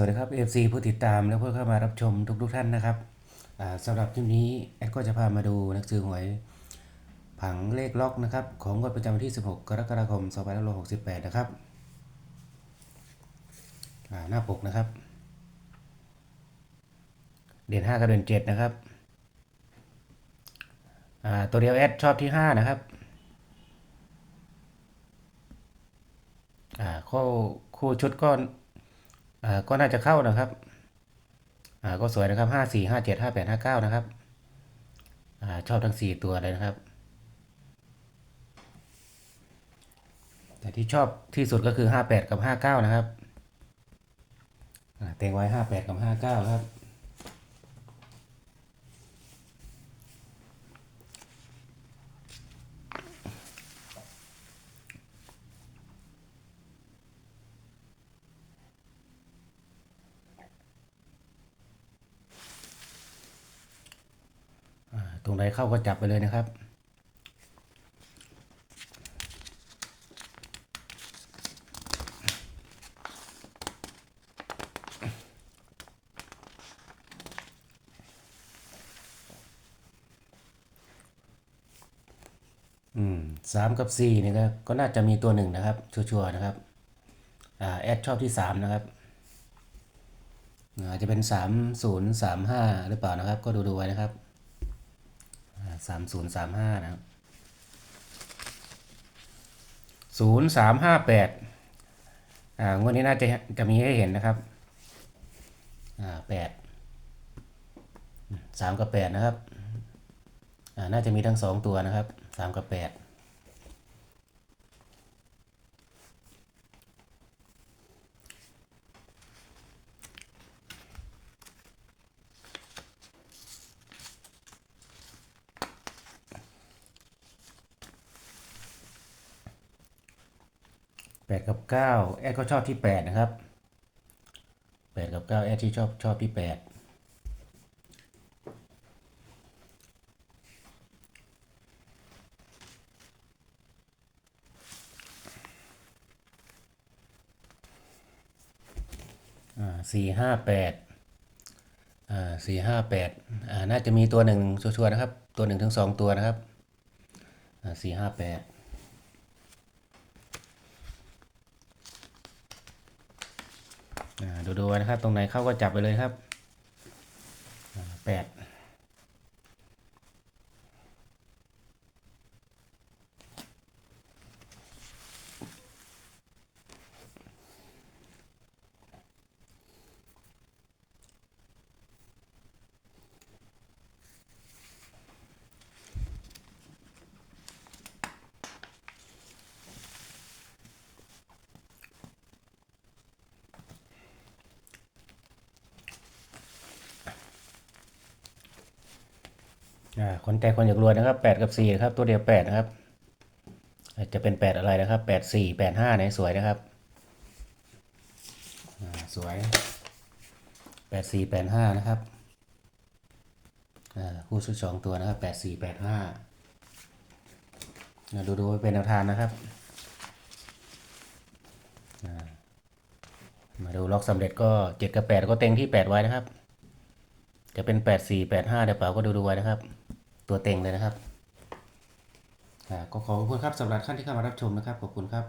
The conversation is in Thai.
วัสดีครับ FC ผู้ติดตามและผู้เข้ามารับชมทุกๆท่านนะครับสำหรับคลิปนี้แอดก็จะพามาดูหนังสือหวยผังเลขล็อกนะครับ ของงวดประจำวันที่ 16 กรกฎาคม 2568 นะครับหน้าปกนะครับ เด่น5กับเด่น7 นะครับ ตัวเดียวแอดชอบที่ 5 นะครับอ่าคู่คู่ชุดก็ อ่าก็น่าจะเข้านะครับอ่าก็สวยนะครับห้าสี่ห้าเจ็ดห้าแปดห้าเก้านะครับอ่าชอบทั้งสี่ตัวเลยนะครับ แต่ที่ชอบที่สุดก็คือห้าแปดกับห้าเก้านะครับอ่าเต็งไว้ห้าแปดกับห้าเก้าครับ รงไหนเข้าก็จับไปเลยนะครับ อืมสามกับสี่นี่ก็ก็น่าจะมีตัวหนึ่งนะครับ ชัวร์ๆนะครับ อ่า แอดชอบที่สามนะครับอาจจะเป็นสามศูนย์สามห้าหรือเปล่านะครับ ก็ดูดูไว้นะครับ สามศูนย์สามห้านะครับศูนย์สามห้าแปดอ่างวดนี้น่าจะจะมีให้เห็นนะครับอ่าแปดสามกับแปดนะครับอ่าน่าจะมีทั้งสองตัวนะครับสามกับแปด แปดกับเก้าแอดก็ชอบที่แปดนะครับแปดกับเก้าแอดที่ชอบชอบที่แปดอ่าสี่ห้าแปดอ่าสี่ห้าแปดอ่าน่าจะมีตัวหนึ่งชัวร์ๆนะครับ ตัวหนึ่งถึงสองตัวนะครับอ่าสี่ห้าแปดอ่า ดูดูๆนะครับ ตรงไหนเข้าก็จับไปเลยครับแปด อ่าคนใจคนอยากรวยนะครับแปดกับสี่นะครับตัวเดียวแปดนะครับจะเป็นแปดอะไรนะครับแปดสี่แปดห้าเนี่ยสวยนะครับสวยแปดสี่แปดห้านะครับคู่ชุดสองตัวนะครับแปดสี่แปดห้าดูดูเป็นแนวทางนะครับ มาดูล็อกสำเร็จก็เจ็ดกับแปดก็เต็งที่แปดไว้นะครับ จะเป็นแปดสี่แปดห้าเดี๋ยวเปล่าก็ดูดูไว้นะครับ ตัวเต็งเลยนะครับอ่าก็ขอขอบคุณครับสำหรับท่านที่เข้ามารับชมนะครับ ขอบคุณครับ